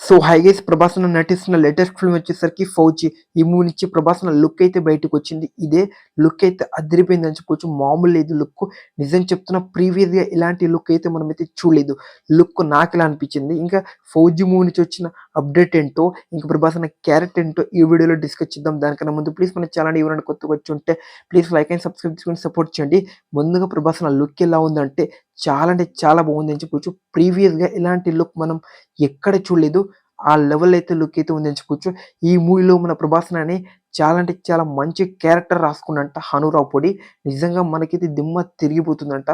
So hi guys నటిస్తున్న latest film వచ్చేసరికి ఫౌజీ. ఈ మూవీ నుంచి ప్రభాస్ లుక్ అయితే బయటకు వచ్చింది ఇదే లుక్ అయితే అదిరిపోయింది అని చెప్పుకోవచ్చు మామూలు లేదు లుక్ నిజం చెప్తున్న ప్రీవియస్గా ఇలాంటి లుక్ అయితే మనం అయితే చూడలేదు. లుక్ నాకు ఇలా అనిపించింది. ఇంకా ఫౌజీ మూవీ నుంచి వచ్చిన అప్డేట్ ఏంటో ఇంకా ప్రభాసన క్యారెక్టర్ ఏంటో ఈ వీడియోలో డిస్కస్ చేద్దాం. దానికన్నా ముందు ప్లీజ్ మన ఛానల్ ఎవరైనా కొత్తగా వచ్చి ఉంటే ప్లీజ్ లైక్ అండ్ సబ్స్క్రైబ్ చేసుకుని సపోర్ట్ చేయండి. ముందుగా ప్రభాసన లుక్ ఎలా ఉందంటే చాలా అంటే చాలా బాగుంది అని చెప్పొచ్చు. ప్రీవియస్గా ఇలాంటి లుక్ మనం ఎక్కడ చూడలేదు. ఆ లెవెల్ అయితే లుక్ అయితే ఉంది అని ఈ మూవీలో మన ప్రభాస్ అని చాలా అంటే చాలా మంచి క్యారెక్టర్ రాసుకున్నంట హనురావు పొడి. నిజంగా మనకైతే దిమ్మ తిరిగిపోతుందంట.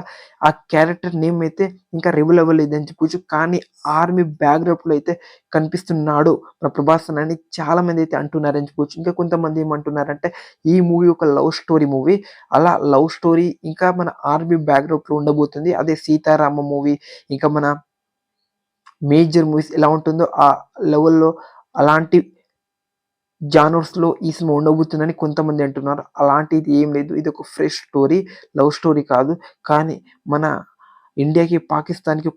ఆ క్యారెక్టర్ నేమ్ అయితే ఇంకా రెవెల్ లెవెల్ అని చెప్పొచ్చు కానీ ఆర్మీ బ్యాక్గ్రౌండ్లో అయితే కనిపిస్తున్నాడు మన ప్రభాస్ అని చాలా మంది అయితే అంటున్నారని చెప్పుకోవచ్చు. ఇంకా కొంతమంది ఏమంటున్నారంటే ఈ మూవీ ఒక లవ్ స్టోరీ మూవీ అలా లవ్ స్టోరీ ఇంకా మన ఆర్మీ బ్యాక్గ్రౌండ్లో ఉండబోతుంది. అదే సీతారామ మూవీ ఇంకా మన మేజర్ మూవీస్ ఎలా ఉంటుందో ఆ లెవెల్లో అలాంటి జానర్స్లో ఈ సినిమా ఉండబోతుందని కొంతమంది అంటున్నారు. అలాంటిది ఏం లేదు. ఇది ఒక ఫ్రెష్ స్టోరీ లవ్ స్టోరీ కాదు. కానీ మన ఇండియాకి పాకిస్తాన్కి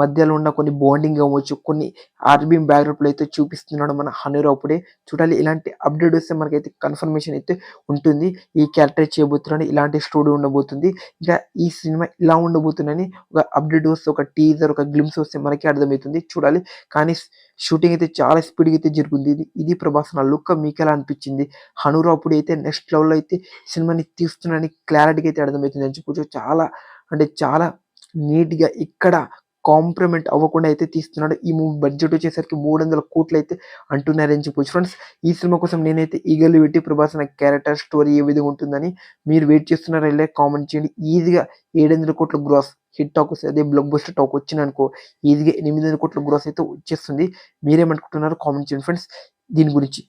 మధ్యలో ఉన్న కొన్ని బాండింగ్ అవ్వచ్చు కొన్ని ఆర్బీఎం బ్యాక్గ్రౌండ్లో అయితే చూపిస్తున్నాడు మన హనీర్ అప్పుడే. చూడాలి ఇలాంటి అప్డేట్ వస్తే మనకైతే కన్ఫర్మేషన్ అయితే ఉంటుంది. ఈ క్యారెక్టర్ చేయబోతున్నాడు ఇలాంటి స్టోరీ ఉండబోతుంది. ఇంకా ఈ సినిమా ఇలా ఉండబోతుందని ఒక అప్డేట్ వస్తే ఒక టీజర్ ఒక గ్లిమ్స్ వస్తే మనకి అర్థమవుతుంది. చూడాలి కానీ షూటింగ్ అయితే చాలా స్పీడ్గా అయితే జరుగుతుంది ఇది ఇది ప్రభాస్ నా లుక్ మీకు ఎలా అనిపించింది? హనూరు అప్పుడు అయితే నెక్స్ట్ లెవెల్లో అయితే సినిమాని తీస్తున్నాడని క్లారిటీగా అయితే అర్థమవుతుంది అని చెప్పొచ్చు. చాలా అంటే చాలా నీట్గా ఇక్కడ కాంప్రమెంట్ అవ్వకుండా అయితే తీస్తున్నాడు. ఈ మూవీ బడ్జెట్ వచ్చేసరికి మూడు వందల కోట్లు అయితే అంటున్నారని చెప్పొచ్చు. ఫ్రెండ్స్ ఈ సినిమా కోసం నేనైతే ఈగలు పెట్టి ప్రభాస్ అనే క్యారెక్టర్ స్టోరీ ఏ విధంగా ఉంటుందని మీరు వెయిట్ చేస్తున్నారో వెళ్ళే కామెంట్ చేయండి. ఈజీగా ఏడు వందల కోట్ల గ్రాస్ హిట్ టాక్ వస్తే అదే బ్లాక్ బస్టర్ టాక్ వచ్చిందనుకో ఈజీగా ఎనిమిది వందల కోట్ల గ్రాస్ అయితే వచ్చేస్తుంది. మీరేమనుకుంటున్నారో కామెంట్ చేయండి. ఫ్రెండ్స్ దీని గురించి